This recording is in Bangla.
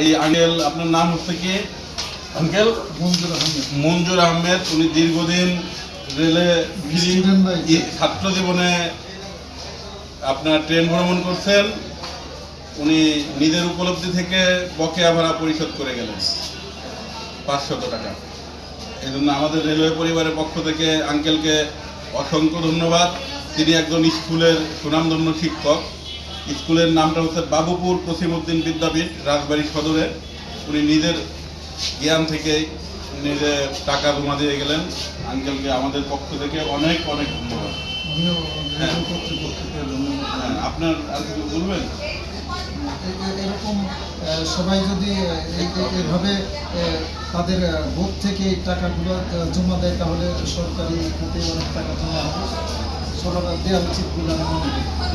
এই আঙ্কেল আপনার নাম হচ্ছে কি? আঙ্কেল মঞ্জুর আহমেদ। মঞ্জুর আহমেদ উনি দীর্ঘদিন রেলে ছাত্র জীবনে আপনার ট্রেন ভ্রমণ করছেন। উনি নিজের উপলব্ধি থেকে বকেয়া ভাড়া পরিশোধ করে গেলেন। পাঁচশত টাকা। এই জন্য আমাদের রেলওয়ে পরিবারের পক্ষ থেকে আঙ্কেলকে অসংখ্য ধন্যবাদ। তিনি একজন স্কুলের সুনামধন্য শিক্ষক। স্কুলের নামটা হচ্ছে বাবুপুর কসিমউদ্দিন বিদ্যাপীঠ রাজবাড়ী সদরে। উনি নিজের জ্ঞান থেকে নিজে টাকা জমা দিয়ে গেলেন। আঙ্কেলকে আমাদের পক্ষ থেকে অনেক অনেক ধন্যবাদ। হ্যাঁ। আপনার আর কিছু বলবেন? এরকম সবাই যদি এভাবে তাদের বুথ থেকে টাকাগুলো জমা দেয় তাহলে সরকারি খাতে অনেক টাকা জমা হবে। সবার দেওয়া উচিত বলে আমি মনে করি.